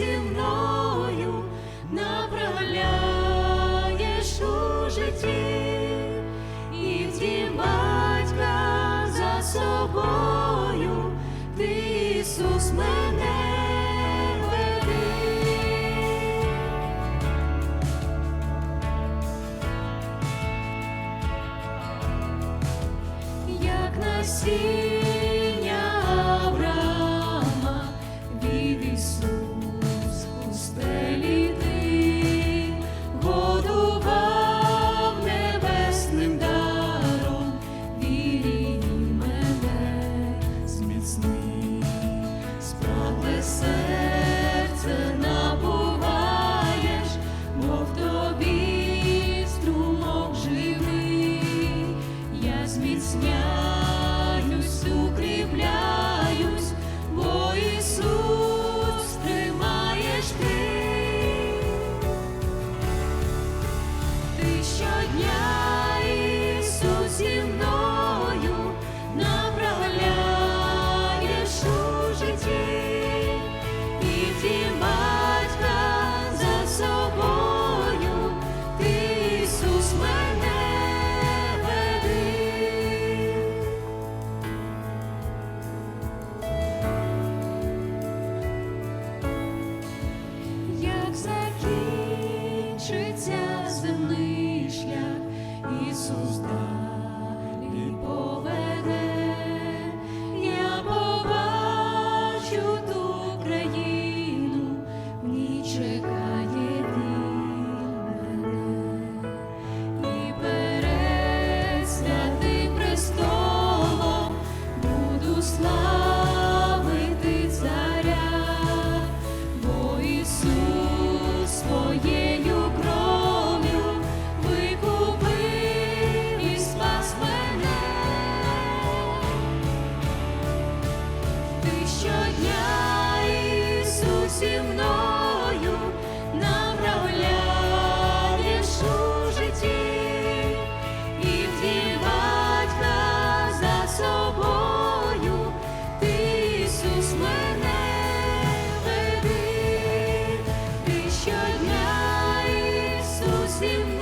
зі мною направляєш у житті і ті батька за собою, ти Ісус мене. Як на stars. see